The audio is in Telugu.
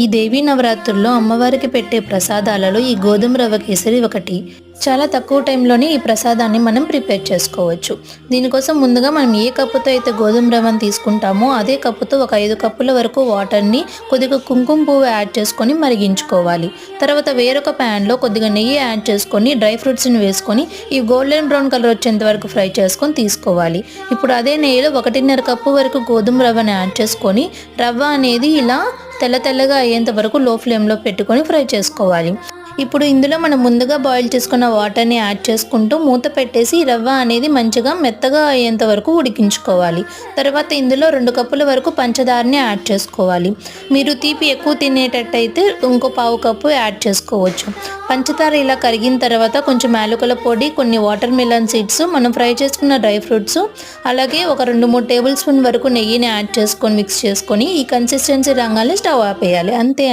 ఈ దేవీ నవరాత్రుల్లో అమ్మవారికి పెట్టే ప్రసాదాలలో ఈ గోధుమ రవ్వ కేసరి ఒకటి. చాలా తక్కువ టైంలోనే ఈ ప్రసాదాన్ని మనం ప్రిపేర్ చేసుకోవచ్చు. దీనికోసం ముందుగా మనం ఏ కప్పుతో అయితే గోధుమ రవ్వను తీసుకుంటామో అదే కప్పుతో ఒక ఐదు కప్పుల వరకు వాటర్ని కొద్దిగా కుంకుమ పువ్వు యాడ్ చేసుకొని మరిగించుకోవాలి. తర్వాత వేరొక ప్యాన్లో కొద్దిగా నెయ్యి యాడ్ చేసుకొని డ్రై ఫ్రూట్స్ని వేసుకొని ఈ గోల్డెన్ బ్రౌన్ కలర్ వచ్చేంత వరకు ఫ్రై చేసుకొని తీసుకోవాలి. ఇప్పుడు అదే నెయ్యిలో ఒకటిన్నర కప్పు వరకు గోధుమ రవ్వను యాడ్ చేసుకొని రవ్వ అనేది ఇలా తెల్ల తెల్లగా అయ్యేంత వరకు లో ఫ్లేమ్లో పెట్టుకొని ఫ్రై చేసుకోవాలి. ఇప్పుడు ఇందులో మనం ముందుగా బాయిల్ చేసుకున్న వాటర్ని యాడ్ చేసుకుంటూ మూత పెట్టేసి రవ్వ అనేది మంచిగా మెత్తగా అయ్యేంత వరకు ఉడికించుకోవాలి. తర్వాత ఇందులో రెండు కప్పుల వరకు పంచదారని యాడ్ చేసుకోవాలి. మీరు తీపి ఎక్కువ తినేటట్టయితే ఇంకో పావు కప్పు యాడ్ చేసుకోవచ్చు. పంచదార ఇలా కరిగిన తర్వాత కొంచెం యాలకుల పొడి కొన్ని వాటర్ మిలన్ సీడ్స్ మనం ఫ్రై చేసుకున్న డ్రై ఫ్రూట్స్ అలాగే ఒక రెండు మూడు టేబుల్ స్పూన్ వరకు నెయ్యిని యాడ్ చేసుకొని మిక్స్ చేసుకొని ఈ కన్సిస్టెన్సీ రంగాన్ని స్టవ్ ఆపేయాలి. అంతే.